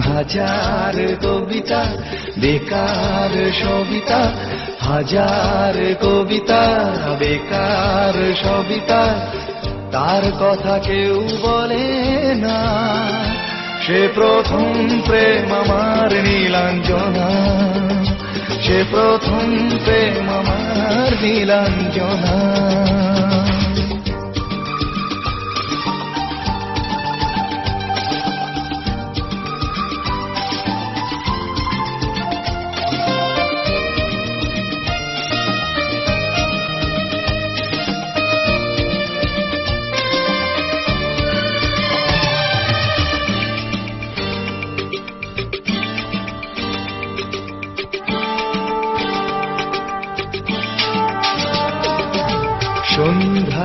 হাজার কবিতা, বেকার সবিতা, হাজার কবিতা, বেকার সবিতা। তার কথা কেউ বলে না, সে প্রথম প্রেম আমার নীলাঞ্জনা। সে প্রথম প্রেম আমার নীলাঞ্জনা।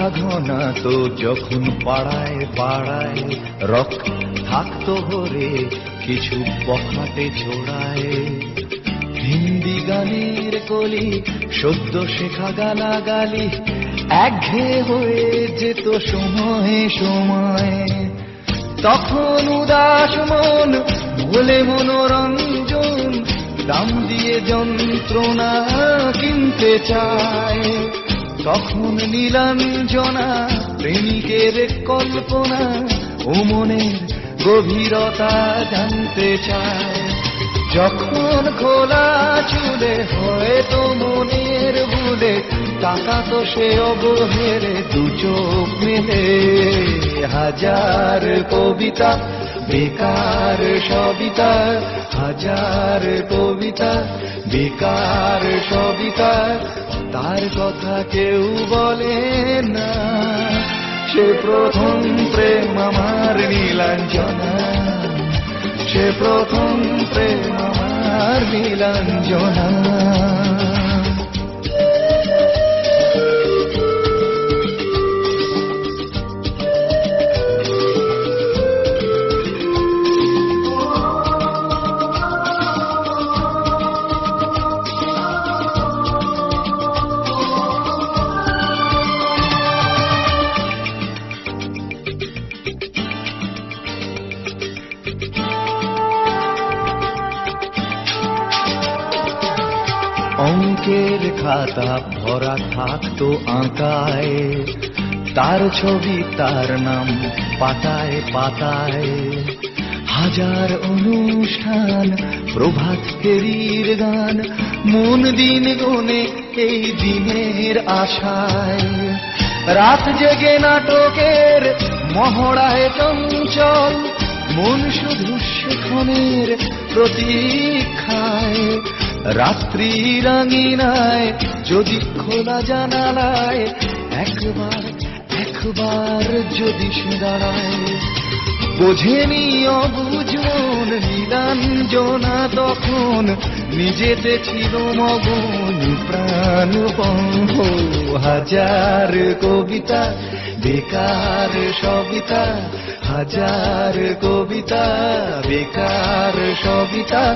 সন্ধ্যা ঘনা তো যখন পাড়ায় পাড়ায় রক থাকতো ভরে কিছু পখাটে ছোড়ায় হিন্দি গানের কলি, সদ্য শেখা গালাগালি একঘেয়ে হয়ে যেত সময়ে সময়ে। তখন উদাস মন, বলে মনোরঞ্জন, দাম দিয়ে যন্ত্রণা কিনতে চায়। তখন নীলাঞ্জনা প্রেমিকের কল্পনা, ও মনের গভীরতা জানতে চায় যখন খোলা চুলে হয়তো মনের ভুলে টাকা তো সে অবহেরে দু চোখ মেলে। হাজার কবিতা বেকার সবিতা, হাজার কবিতা, বেকার সবিতা, তার কথা কেউ বলে না। সে প্রথম প্রেম আমার নীলাঞ্জনা, সে প্রথম প্রেম আমার নীলাঞ্জনা। অঙ্কের খাতা ভরা থাকতো আঁকায়। তার ছবি, তার নাম পাতায় পাতায়। হাজার অনুষ্ঠান, প্রভাত ফেরির গান, মন দিন গনে এই দিনের আশায়। রাত জেগে নাটকের মহড়ায় চঞ্চল, মন শুধু সেখনের প্রতীক্ষায়। রাত্রি রাঙিনায় যদি খোলা জানালায়, একবার একবার যদি সে দাঁড়ায় বোঝেনি অবুঝ মন তখন নিজেতে ছিল মগন প্রাণ হাজার কবিতা, বেকার সবিতা, হাজার কবিতা, বেকার সবিতা